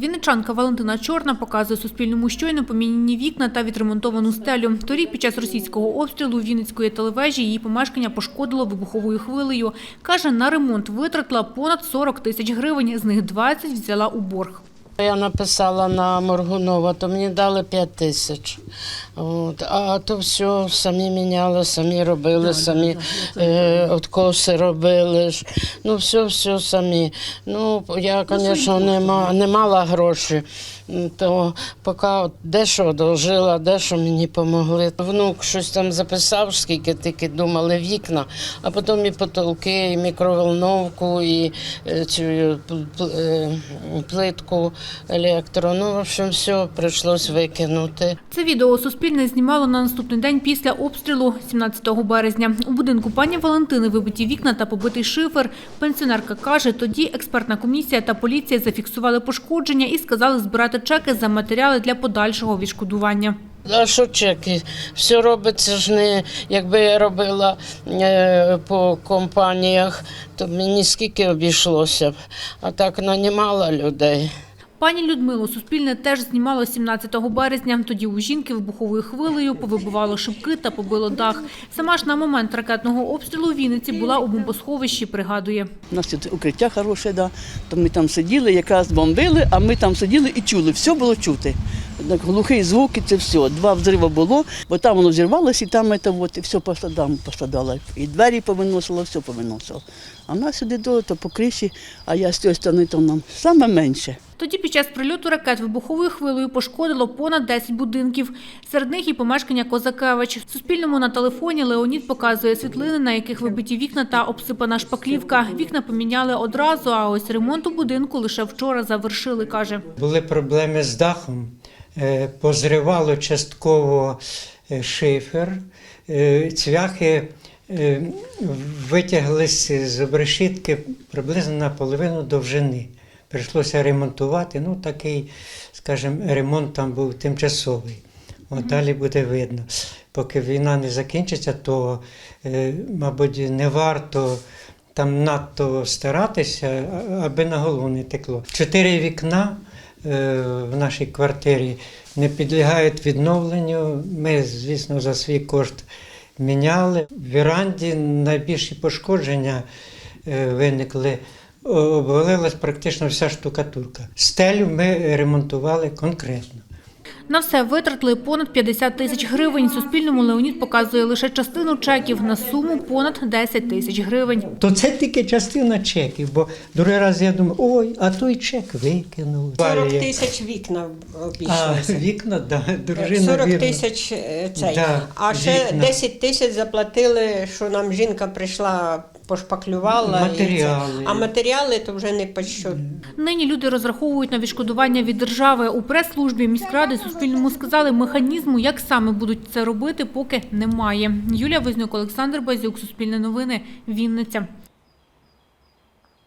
Вінничанка Валентина Чорна показує Суспільному щойно помінені вікна та відремонтовану стелю. Торік під час російського обстрілу Вінницької телевежі її помешкання пошкодило вибуховою хвилею. Каже, на ремонт витратила понад 40 тисяч гривень, з них 20 взяла у борг. Я написала на Моргунова, то мені дали 5 тисяч. От. А то все самі міняли, самі робили, самі е, откоси робили. Ну, все, все самі. Ну, я, звісно, не, ма- не мала грошей, то поки от дещо одолжила, дещо мені допомогли. Внук щось там записав, скільки тільки думали вікна, а потім і потолки, і мікроволновку, і е, цю е, е, плитку електро. Ну, в общем, все прийшлось викинути. Це відео Суспільне знімало на наступний день після обстрілу 17 березня. У будинку пані Валентини вибиті вікна та побитий шифер. Пенсіонерка каже, тоді експертна комісія та поліція зафіксували пошкодження і сказали збирати чеки за матеріали для подальшого відшкодування. А що чеки? Все робиться ж не якби я робила е, по компаніях, то мені скільки обійшлося б. А так нанімала людей. Пані Людмилу Суспільне теж знімало 17 березня. Тоді у жінки вибуховою хвилею повибивало шибки та побило дах. Сама ж на момент ракетного обстрілу в Вінниці була у бомбосховищі, пригадує. У нас тут укриття хороше, да. то ми там сиділи, якраз бомбили, а ми там сиділи і чули, все було чути. Так, глухий звук і це все. Два взриви було, бо там воно зірвалося, і там це, от, і все пострадало, пострадало. І двері повиносило, все повиносило. А в нас сюди до, то по криші, а я з цієї сторони, то нам саме менше. Тоді під час прильоту ракет вибуховою хвилею пошкодило понад 10 будинків. Серед них і помешкання Козакевич. Суспільному на телефоні Леонід показує світлини, на яких вибиті вікна та обсипана шпаклівка. Вікна поміняли одразу, а ось ремонт у будинку лише вчора завершили, каже. Були проблеми з дахом, позривало частково е, шифер, е, цвяхи е, витяглися з обрешітки приблизно на половину довжини. Прийшлося ремонтувати. Ну, такий, скажімо, ремонт там був тимчасовий. От далі буде видно. Поки війна не закінчиться, то, е, мабуть, не варто там надто старатися, аби на голову не текло. Чотири вікна е, в нашій квартирі не підлягають відновленню. Ми, звісно, за свій кошт міняли. В віранді найбільші пошкодження е, виникли. Обвалилась практично вся штукатурка. Стелю ми ремонтували конкретно. На все витратили понад 50 тисяч гривень. Суспільному Леонід показує лише частину чеків на суму понад 10 тисяч гривень. То це тільки частина чеків, бо другий раз я думаю, ой, а той чек викинув. 40 тисяч вікна А, обійшлося. вікна, да, дружина 40 тисяч е, цей. Да, а ще вікна. 10 тисяч заплатили, що нам жінка прийшла, пошпаклювала. і це. Матеріали. А матеріали то вже не по що. Нині люди розраховують на відшкодування від держави. У прес-службі міськради Суспільному сказали, механізму, як саме будуть це робити, поки немає. Юлія Вознюк, Олександр Базюк, Суспільне новини, Вінниця.